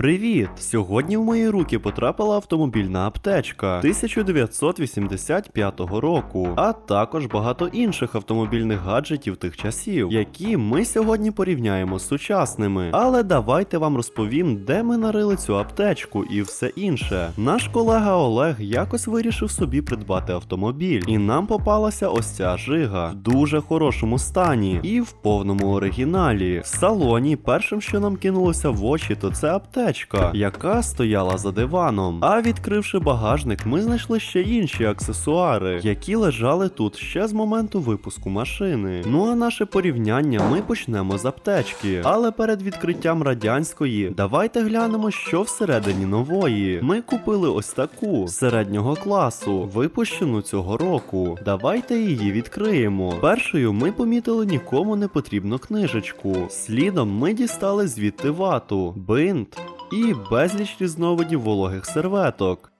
Привіт! Сьогодні в мої руки потрапила автомобільна аптечка 1985 року, а також багато інших автомобільних гаджетів тих часів, які ми сьогодні порівняємо з сучасними. Але давайте вам розповім, де ми нарили цю аптечку і все інше. Наш колега Олег якось вирішив собі придбати автомобіль, і нам попалася ось ця жига в дуже хорошому стані і в повному оригіналі. В салоні першим, що нам кинулося в очі, то це аптечка, яка стояла за диваном. А відкривши багажник, ми знайшли ще інші аксесуари, які лежали тут ще з моменту випуску машини. Ну а наше порівняння ми почнемо з аптечки. Але перед відкриттям радянської, давайте глянемо, що всередині нової. Ми купили ось таку середнього класу, випущену цього року. Давайте її відкриємо. Першою ми помітили нікому не потрібну книжечку. Слідом ми дістали звідти вату, бинт і безліч різновидів вологих серветок.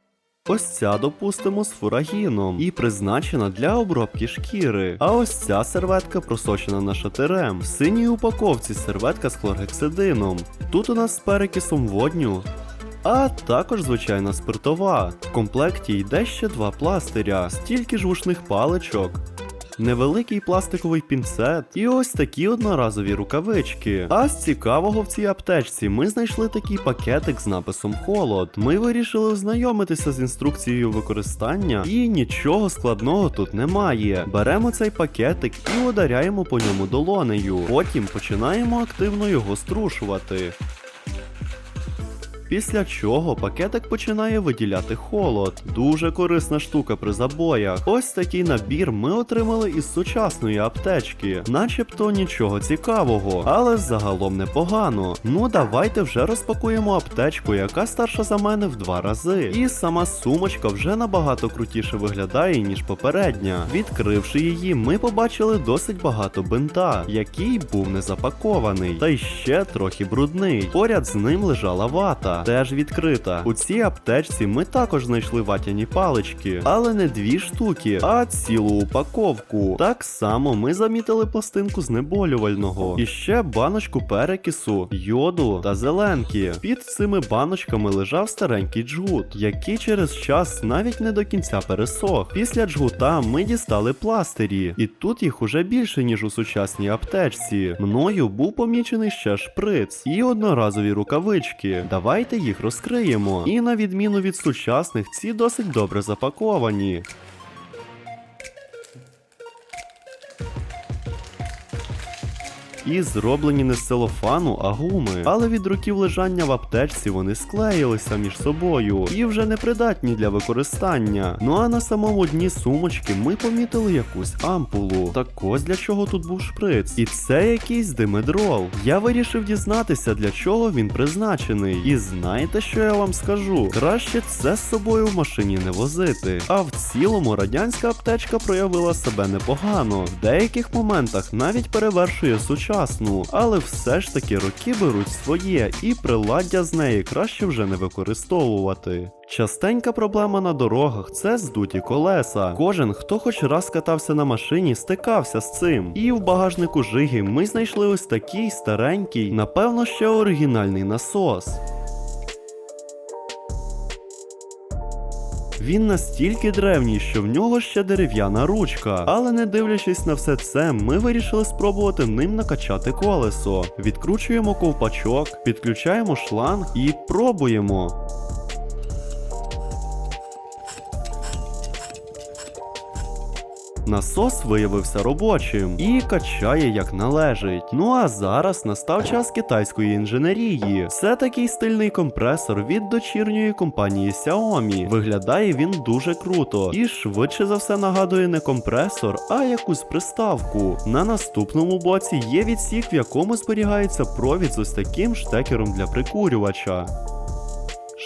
Ось ця, допустимо, з фурагіном і призначена для обробки шкіри. А ось ця серветка просочена нашатирем. В синій упаковці серветка з хлоргексидином. Тут у нас з перекисом водню. А також звичайна спиртова. В комплекті йде ще два пластиря, стільки ж вушних паличок. Невеликий пластиковий пінцет і ось такі одноразові рукавички. А з цікавого в цій аптечці ми знайшли такий пакетик з написом Холод. Ми вирішили ознайомитися з інструкцією використання, і нічого складного тут немає. Беремо цей пакетик і ударяємо по ньому долонею. Потім починаємо активно його струшувати. Після чого пакетик починає виділяти холод. Дуже корисна штука при забоях. Ось такий набір ми отримали із сучасної аптечки, начебто нічого цікавого, але загалом непогано. Ну давайте вже розпакуємо аптечку, яка старша за мене в два рази. І сама сумочка вже набагато крутіше виглядає, ніж попередня. Відкривши її, ми побачили досить багато бинта, який був не запакований, та й ще трохи брудний. Поряд з ним лежала вата теж відкрита. У цій аптечці ми також знайшли ватяні палички, але не дві штуки, а цілу упаковку. Так само ми замітили пластинку знеболювального і ще баночку перекису, йоду та зеленки. Під цими баночками лежав старенький джгут, який через час навіть не до кінця пересох. Після джгута ми дістали пластирі, і тут їх уже більше, ніж у сучасній аптечці. Мною був помічений ще шприц і одноразові рукавички. Давайте їх розкриємо. І на відміну від сучасних, ці досить добре запаковані. І зроблені не з целофану, а гуми. Але від років лежання в аптечці вони склеїлися між собою і вже не придатні для використання. Ну а на самому дні сумочки ми помітили якусь ампулу. Так ось для чого тут був шприц. І це якийсь димедрол. Я вирішив дізнатися, для чого він призначений. І знаєте, що я вам скажу? Краще це з собою в машині не возити. А в цілому радянська аптечка проявила себе непогано. В деяких моментах навіть перевершує сучасну, але все ж таки роки беруть своє, і приладдя з неї краще вже не використовувати. Частенька проблема на дорогах це здуті колеса. Кожен, хто хоч раз катався на машині, стикався з цим. І в багажнику жиги ми знайшли ось такий старенький, напевно, ще оригінальний насос. Він настільки древній, що в нього ще дерев'яна ручка. Але не дивлячись на все це, ми вирішили спробувати ним накачати колесо. Відкручуємо ковпачок, підключаємо шланг і пробуємо. Насос виявився робочим і качає як належить. Ну а зараз настав час китайської інженерії. Це такий стильний компресор від дочірньої компанії Xiaomi. Виглядає він дуже круто і швидше за все нагадує не компресор, а якусь приставку. На наступному боці є відсік, в якому зберігається провід з ось таким штекером для прикурювача.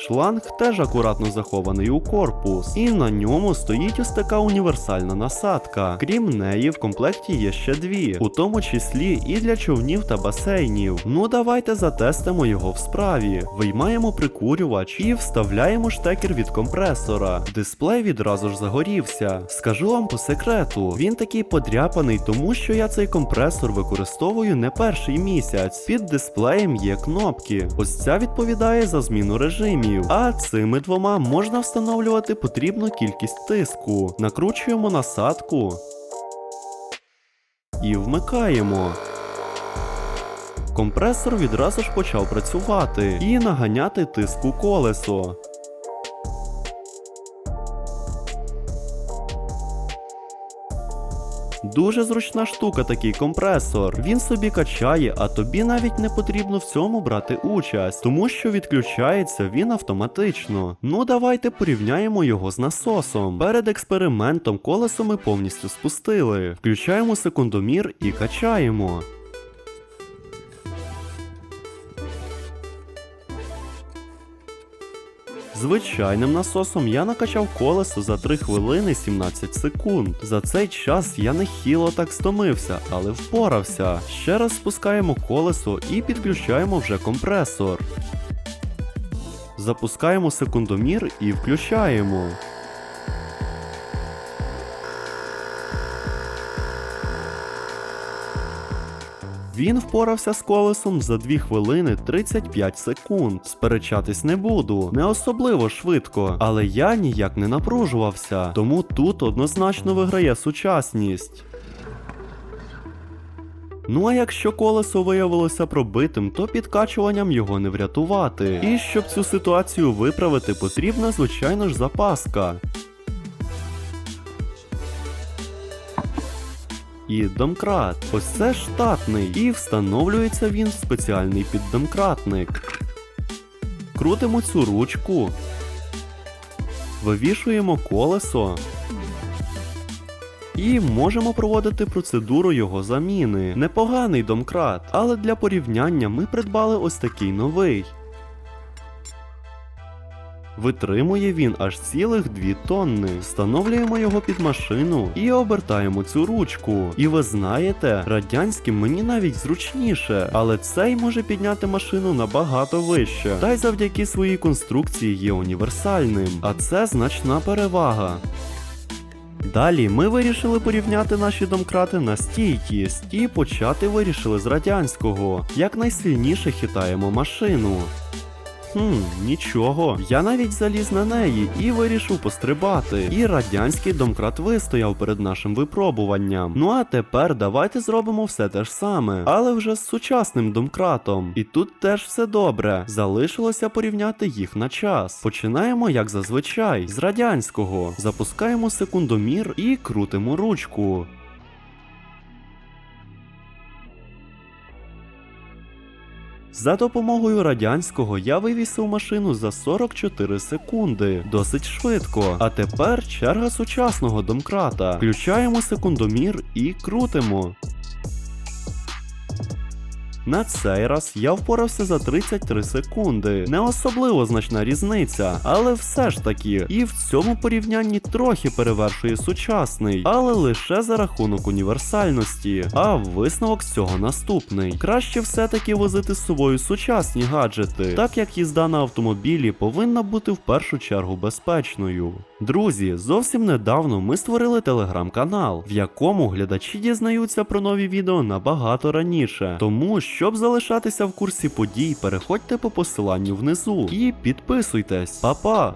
Шланг теж акуратно захований у корпус, і на ньому стоїть ось така універсальна насадка. Крім неї, в комплекті є ще дві, у тому числі і для човнів та басейнів. Ну давайте затестимо його в справі. Виймаємо прикурювач і вставляємо штекер від компресора. Дисплей відразу ж загорівся. Скажу вам по секрету, він такий подряпаний, тому що я цей компресор використовую не перший місяць. Під дисплеєм є кнопки. Ось ця відповідає за зміну режимів. А цими двома можна встановлювати потрібну кількість тиску. Накручуємо насадку і вмикаємо. Компресор відразу ж почав працювати і наганяти тиск у колесо. Дуже зручна штука такий компресор. Він собі качає, а тобі навіть не потрібно в цьому брати участь, тому що відключається він автоматично. Ну давайте порівняємо його з насосом. Перед експериментом колесо ми повністю спустили. Включаємо секундомір і качаємо. Звичайним насосом я накачав колесо за 3 хвилини 17 секунд. За цей час я нехило так стомився, але впорався. Ще раз спускаємо колесо і підключаємо вже компресор. Запускаємо секундомір і включаємо. Він впорався з колесом за 2 хвилини 35 секунд. Сперечатись не буду, не особливо швидко, але я ніяк не напружувався, тому тут однозначно виграє сучасність. Ну а якщо колесо виявилося пробитим, то підкачуванням його не врятувати. І щоб цю ситуацію виправити, потрібна звичайно ж запаска. І домкрат. Ось це штатний, і встановлюється він в спеціальний піддомкратник. Крутимо цю ручку, вивішуємо колесо. І можемо проводити процедуру його заміни. Непоганий домкрат, але для порівняння ми придбали ось такий новий. Витримує він аж цілих 2 тонни. Встановлюємо його під машину і обертаємо цю ручку. І ви знаєте, радянським мені навіть зручніше, але цей може підняти машину набагато вище. Та й завдяки своїй конструкції є універсальним, а це значна перевага. Далі ми вирішили порівняти наші домкрати на стійкість і почати вирішили з радянського. Як найсильніше хитаємо машину. Хм, нічого. Я навіть заліз на неї і вирішив пострибати. І радянський домкрат вистояв перед нашим випробуванням. Ну а тепер давайте зробимо все те ж саме, але вже з сучасним домкратом. І тут теж все добре. Залишилося порівняти їх на час. Починаємо як зазвичай, з радянського. Запускаємо секундомір і крутимо ручку. За допомогою радянського я вивісив машину за 44 секунди. Досить швидко. А тепер черга сучасного домкрата. Включаємо секундомір і крутимо. На цей раз я впорався за 33 секунди. Не особливо значна різниця, але все ж таки, і в цьому порівнянні трохи перевершує сучасний, але лише за рахунок універсальності. А висновок цього наступний: краще все-таки возити з собою сучасні гаджети, так як їзда на автомобілі повинна бути в першу чергу безпечною. Друзі, зовсім недавно ми створили телеграм-канал, в якому глядачі дізнаються про нові відео набагато раніше. Тому, щоб залишатися в курсі подій, переходьте по посиланню внизу і підписуйтесь. Па-па!